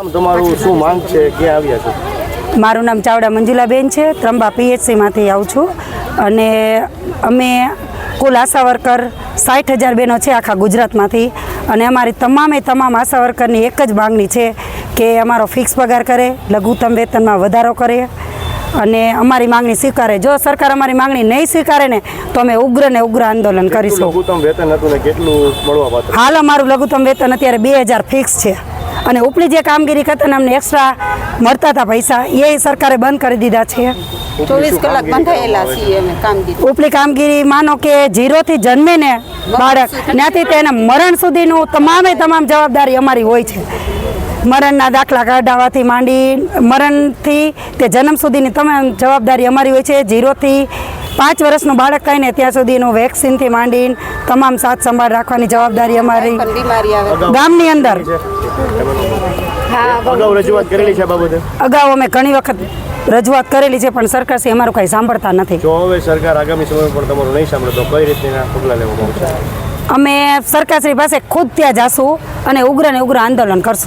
આમ તમારું શું માંગ છે? ક્યાં આવ્યા છો? મારું નામ ચાવડા મંજુલાબેન છે. ત્રંબા પીએચસીમાંથી આવું છું. અને અમે કુલ આશા વર્કર સાઠ હજાર બહેનો છે આખા ગુજરાતમાંથી. અને અમારી તમામે તમામ આશા વર્કરની એક જ માંગણી છે કે અમારો ફિક્સ પગાર કરે લઘુત્તમ વેતનમાં વધારો કરે. અને અમારી માંગણી સ્વીકારે. જો સરકાર અમારી માંગણી નહીં સ્વીકારે ને તો અમે ઉગ્ર ને ઉગ્ર આંદોલન કરીશું. હાલ અમારું લઘુત્તમ વેતન અત્યારે બે હજાર ફિક્સ છે. અને ઉપલી જે કામગીરી કરતા અમને એક્સ્ટ્રા મળતા હતા પૈસા એ સરકારે બંધ કરી દીધા છે. ચોવીસ કલાક બંધાયેલા છીએ અમે કામગીરી. ઉપલી કામગીરી માનો કે જીરોથી જન્મે ને બાળક ત્યાંથી તેના મરણ સુધીનું તમામે તમામ જવાબદારી અમારી હોય છે. મરણના દાખલા કાઢાવાથી માંડી મરણથી તે જન્મ સુધીની તમામ જવાબદારી અમારી હોય છે. જીરોથી પાંચ વર્ષનું બાળક કાંઈ ને ત્યાં સુધીનું વેક્સિનથી માંડીને તમામ સાથ સંભાળ રાખવાની જવાબદારી અમારી ગામની અંદર. અગાઉ રજૂઆત કરેલી છે આ બાબતે? અગાઉ અમે ઘણી વખત રજૂઆત કરેલી છે પણ સરકારશ્રી અમારું કંઈ સાંભળતા નથી. જો હવે સરકાર આગામી સમયમાં પણ તમારું નહીં સાંભળે તો કઈ રીતના પગલાં લેવામાં આવશે અમે સરકારશ્રી પાસે ખુદ ત્યાં જાશું અને ઉગ્ર ને ઉગ્ર આંદોલન કરશું.